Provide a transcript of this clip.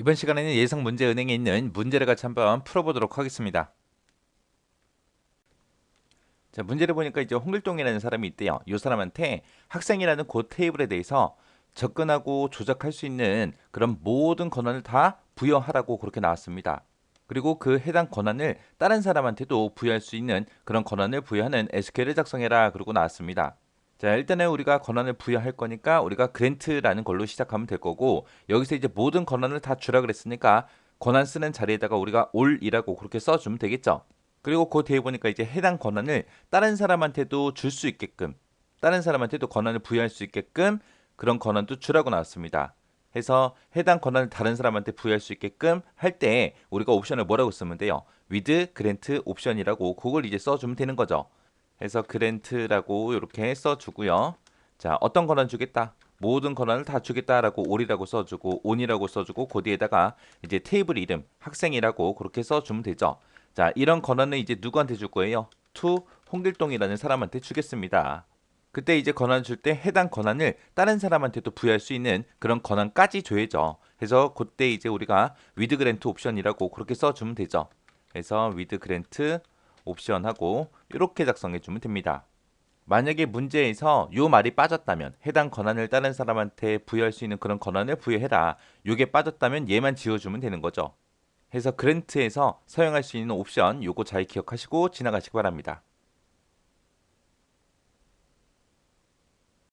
이번 시간에는 예상 문제 은행에 있는 문제를 같이 한번 풀어보도록 하겠습니다. 자, 문제를 보니까 이제 홍길동이라는 사람이 있대요. 이 사람한테 학생이라는 그 테이블에 대해서 접근하고 조작할 수 있는 그런 모든 권한을 다 부여하라고 그렇게 나왔습니다. 그리고 그 해당 권한을 다른 사람한테도 부여할 수 있는 그런 권한을 부여하는 SQL을 작성해라 그러고 나왔습니다. 자, 일단은 우리가 권한을 부여할 거니까 우리가 그랜트라는 걸로 시작하면 될 거고 여기서 이제 모든 권한을 다 주라 그랬으니까 권한 쓰는 자리에다가 우리가 올이라고 그렇게 써주면 되겠죠. 그리고 그 뒤에 보니까 이제 해당 권한을 다른 사람한테도 줄 수 있게끔 다른 사람한테도 권한을 부여할 수 있게끔 그런 권한도 주라고 나왔습니다. 해서 해당 권한을 다른 사람한테 부여할 수 있게끔 할 때 우리가 옵션을 뭐라고 쓰면 돼요? with grant 옵션이라고 그걸 이제 써주면 되는 거죠. 해서 grant라고 이렇게 써주고요. 자 어떤 권한 주겠다? 모든 권한을 다 주겠다라고 all이라고 써주고 on이라고 써주고 그 뒤에다가 이제 테이블 이름 학생이라고 그렇게 써주면 되죠. 자 이런 권한을 이제 누구한테 줄 거예요? to 홍길동이라는 사람한테 주겠습니다. 그때 이제 권한 줄 때 해당 권한을 다른 사람한테도 부여할 수 있는 그런 권한까지 줘야죠. 그래서 그때 이제 우리가 with grant 옵션이라고 그렇게 써주면 되죠. 그래서 with grant 옵션하고 이렇게 작성해 주면 됩니다. 만약에 문제에서 요 말이 빠졌다면 해당 권한을 다른 사람한테 부여할 수 있는 그런 권한을 부여해라. 요게 빠졌다면 얘만 지워주면 되는 거죠. 해서 그랜트에서 사용할 수 있는 옵션 요거 잘 기억하시고 지나가시기 바랍니다.